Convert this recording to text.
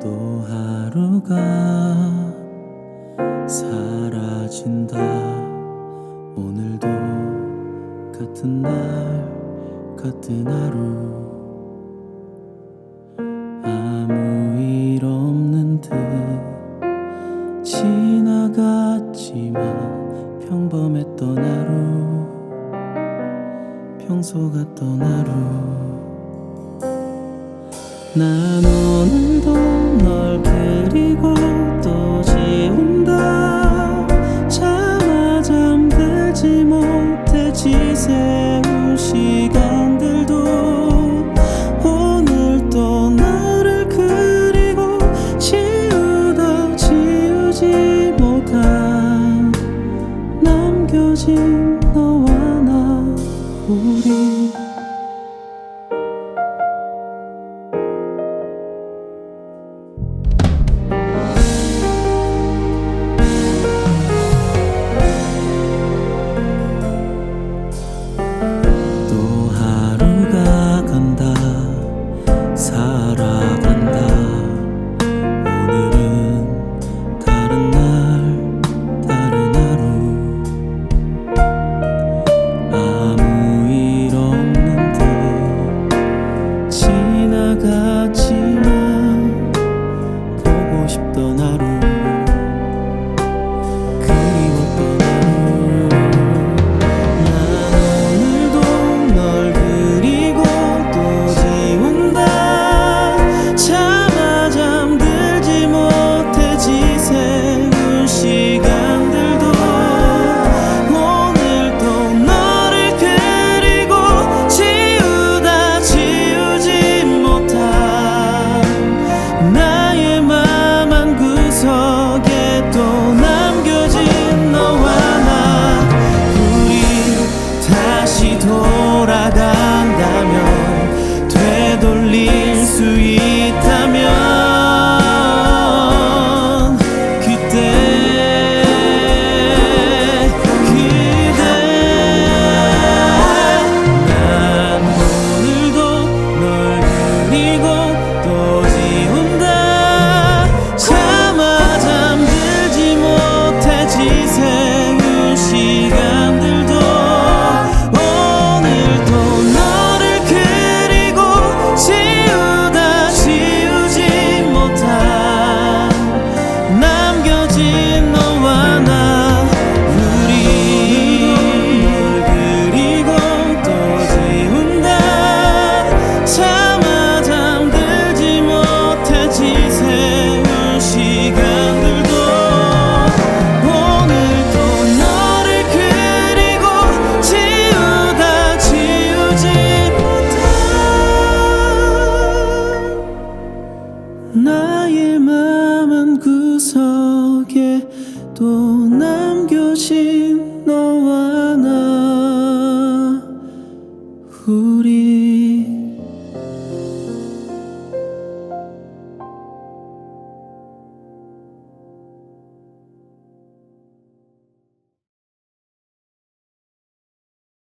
또 하루가 사라진다. 오늘도 같은 날 같은 하루. 아무 일 없는 듯 지나갔지만 평범했던 하루. 평소 같던 하루. 난 오늘도 널 그리고 또 지운다. 차마 잠들지 못해 지새울 시간들도. 오늘도 너를 그리고 지우다 지우지 못한 남겨진 너와 우리 또 하루가 간다. 살아